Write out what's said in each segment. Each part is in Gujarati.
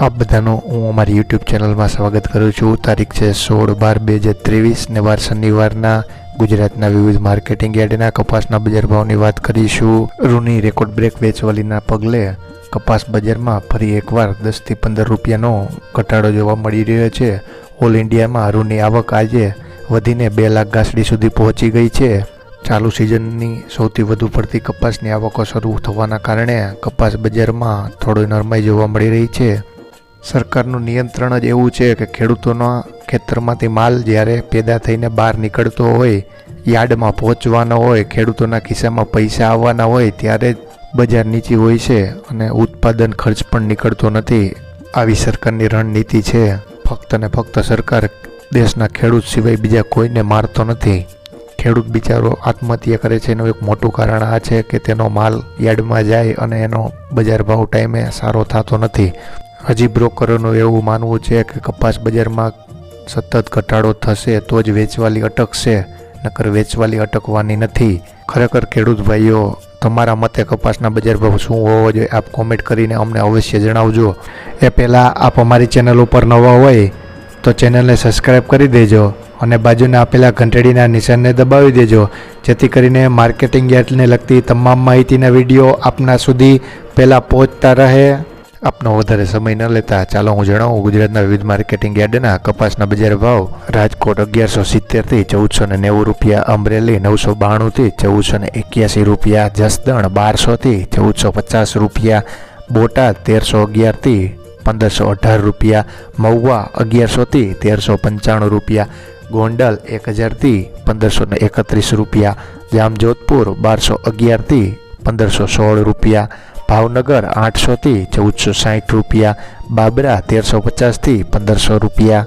આપ બધાનું હું અમારી યુટ્યુબ ચેનલમાં સ્વાગત કરું છું. તારીખ છે સોળ બાર બે હજાર ત્રેવીસ. ને વાર શનિવારના ગુજરાતના વિવિધ માર્કેટિંગ યાર્ડના કપાસના બજાર ભાવની વાત કરીશું. રૂની રેકોર્ડ બ્રેક વેચવાલીના પગલે કપાસ બજારમાં ફરી એકવાર દસથી પંદર રૂપિયાનો ઘટાડો જોવા મળી રહ્યો છે. ઓલ ઇન્ડિયામાં રૂની આવક આજે વધીને બે લાખ ઘાસડી સુધી પહોંચી ગઈ છે. ચાલુ સિઝનની સૌથી વધુ પડતી કપાસની આવકો શરૂ થવાના કારણે કપાસ બજારમાં થોડી નરમાઈ જોવા મળી રહી છે. સરકારનું નિયંત્રણ જ એવું છે કે ખેડૂતોના ખેતરમાંથી માલ જ્યારે પેદા થઈને બહાર નીકળતો હોય, યાર્ડમાં પહોંચવાનો હોય, ખેડૂતોના ખિસ્સામાં પૈસા આવવાના હોય, ત્યારે જ બજાર નીચી હોય છે અને ઉત્પાદન ખર્ચ પણ નીકળતો નથી. આવી સરકારની રણનીતિ છે. ફક્ત ને ફક્ત સરકાર દેશના ખેડૂત સિવાય બીજા કોઈને મારતો નથી. ખેડૂત બિચારો આત્મહત્યા કરે છે એનું એક મોટું કારણ આ છે કે તેનો માલ યાર્ડમાં જાય અને એનો બજાર ભાવ ટાઈમે સારો થતો નથી. હજી બ્રોકરોનું એવું માનવું છે કે કપાસ બજારમાં સતત ઘટાડો થશે તો જ વેચવાલી અટકશે, નકર વેચવાલી અટકવાની નથી. ખરેખર ખેડૂત ભાઈઓ, તમારા મતે કપાસના બજાર ભાવ શું હોવો જોઈએ? આપ કોમેન્ટ કરીને અમને અવશ્ય જણાવજો. એ પહેલાં આપ અમારી ચેનલ ઉપર નવા હોય તો ચેનલને સબસ્ક્રાઈબ કરી દેજો અને બાજુના આપેલા ઘંટડીના નિશાનને દબાવી દેજો, જેથી કરીને માર્કેટિંગ યાર્ડને લગતી તમામ માહિતીના વીડિયો આપના સુધી પહેલાં પહોંચતા રહે. આપનો વધારે સમય ન લેતા ચાલો હું જણાવું, ગુજરાતના વિવિધ માર્કેટિંગ યાર્ડના કપાસના બજાર ભાવ. રાજકોટ અગિયારસો સિત્તેરથી ચૌદસો ને નેવું રૂપિયા, અમરેલી નવસો બાણુંથી ચૌદસો ને એક્યાસી રૂપિયા, જસદણ બારસોથી ચૌદસો પચાસ રૂપિયા, બોટાદ તેરસો અગિયારથી પંદરસો અઢાર રૂપિયા, મહુવા અગિયારસોથી તેરસો પંચાણું રૂપિયા, ગોંડલ એક હજારથી પંદરસો ને એકત્રીસ રૂપિયા, જામજોધપુર બારસો અગિયારથી પંદરસો સોળ રૂપિયા ભાવનગર આઠસોથી ચૌદસો સાઠ રૂપિયા, બાબરા તેરસો પચાસથી પંદરસો રૂપિયા,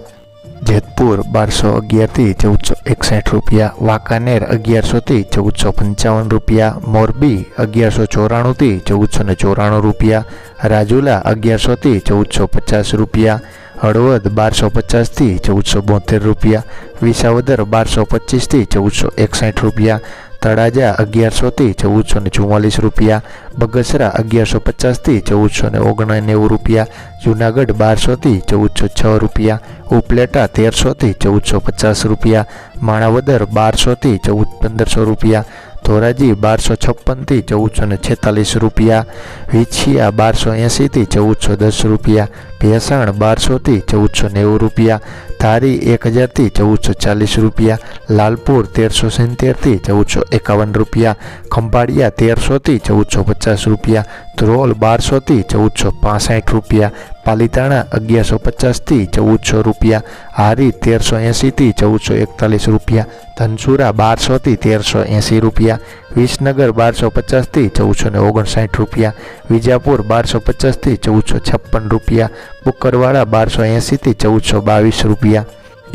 જેતપુર બારસો અગિયારથી ચૌદસો એકસઠ રૂપિયા, વાંકાનેર અગિયારસોથી ચૌદસો પંચાવન રૂપિયા, મોરબી અગિયારસો ચોરાણુંથી ચૌદસો ને ચોરાણું રૂપિયા, રાજુલા અગિયારસોથી ચૌદસો પચાસ રૂપિયા, હળવદ બારસો પચાસથી ચૌદસો બોતેર રૂપિયા, વિસાવદર બારસો પચીસથી ચૌદસો એકસઠ રૂપિયા તળાજા અગિયારસોથી ચૌદસો ને ચુમ્માલીસ રૂપિયા, બગસરા અગિયારસો પચાસથી ચૌદસો ને ઓગણનેવું રૂપિયા, જુનાગઢ બારસોથી ચૌદસો છ રૂપિયા, ઉપલેટા તેરસોથી ચૌદસો પચાસ રૂપિયા, માણાવદર બારસોથી ચૌદ પંદરસો રૂપિયા, ધોરાજી બારસો છપ્પનથી ચૌદસો ને છેતાલીસ રૂપિયા, વિછિયા બારસો એંસીથી ચૌદસો દસ રૂપિયા, ભેસાણ બારસોથી ચૌદસો નેવું રૂપિયા ધારી એક હજારથી ચૌદસો ચાલીસ રૂપિયા, લાલપુર તેરસો સિત્તેરથી ચૌદસો એકાવન રૂપિયા, ખંભાળિયા તેરસોથી ચૌદસો પચાસ રૂપિયા, ધ્રોલ બારસોથી ચૌદસો પાસઠ રૂપિયા, પાલીતાણા અગિયારસો પચાસથી ચૌદસો રૂપિયા, હારી તેરસો એંસીથી ચૌદસો એકતાલીસ રૂપિયા, ધનસુરા બારસોથી તેરસો એંસી રૂપિયા, વિસનગર બારસો પચાસથી ચૌદસો ને ઓગણસાઠ રૂપિયા, વિજાપુર બારસો પચાસથી ચૌદસો છપ્પન રૂપિયા, બુકરવાડા બારસો એંસીથી ચૌદસો બાવીસ રૂપિયા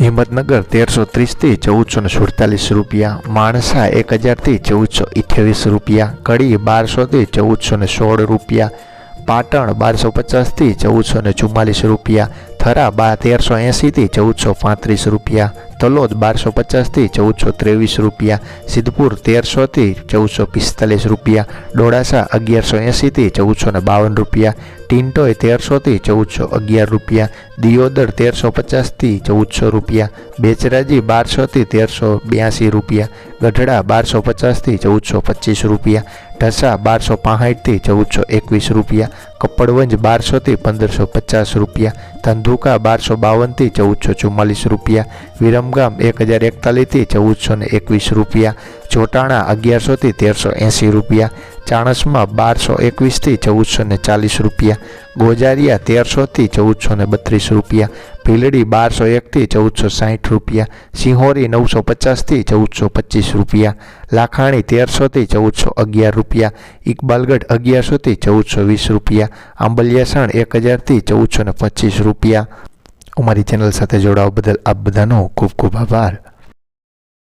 હિંમતનગર તેરસો ત્રીસથી ચૌદસો ને સુડતાલીસ રૂપિયા. માણસા એક હજારથી ચૌદસો અઠ્યાવીસ રૂપિયા. કડી બારસોથી ચૌદસો ને સોળ રૂપિયા. પાટણ બારસો પચાસથી ચૌદસો ને ચુમ્માલીસ રૂપિયા. થરા બા તેરસો એંસીથી ચૌદસો પાંત્રીસ રૂપિયા. તલોદ બારસો પચાસથી ચૌદસો ત્રેવીસ રૂપિયા. સિદ્ધપુર તેરસોથી ચૌદસો પિસ્તાલીસ રૂપિયા. ડોળાસા અગિયારસો એંશીથી ચૌદસો ને બાવન રૂપિયા. ટિન્ટોય તેરસોથી ચૌદસો અગિયાર રૂપિયા, દિયોદર તેરસો પચાસથી ચૌદસો રૂપિયા, બેચરાજી બારસોથી તેરસો બ્યાસી રૂપિયા, ગઢડા બારસો પચાસથી ચૌદસો પચીસ રૂપિયા, ઢસા બારસો પાંસઠથી ચૌદસો એકવીસ રૂપિયા કપડવંજ બારસોથી પંદરસો પચાસ રૂપિયા, ધંધુકા બારસો બાવનથી ચૌદસો ચુમ્માલીસ રૂપિયા, વિરમગામ એક હજાર એકતાલીસથી ચૌદસો એકવીસ રૂપિયા ચોટાણા અગિયારસોથી તેરસો એંસી રૂપિયા, ચાણસમાં બારસો એકવીસથી ચૌદસો ને ચાલીસ રૂપિયા, ગોજારિયા તેરસોથી ચૌદસો ને બત્રીસ રૂપિયા, ભીલડી બારસો એકથી ચૌદસો સાહીઠ રૂપિયા, સિંહોરી નવસો પચાસથી ચૌદસો પચીસ રૂપિયા, લાખાણી તેરસોથી ચૌદસો અગિયાર રૂપિયા, ઇકબાલગઢ અગિયારસોથી ચૌદસો વીસ રૂપિયા, આંબલિયાસણ એક હજારથી ચૌદસો ને પચીસ રૂપિયા. અમારી ચેનલ સાથે જોડાવા બદલ આપ બધાનો ખૂબ ખૂબ આભાર.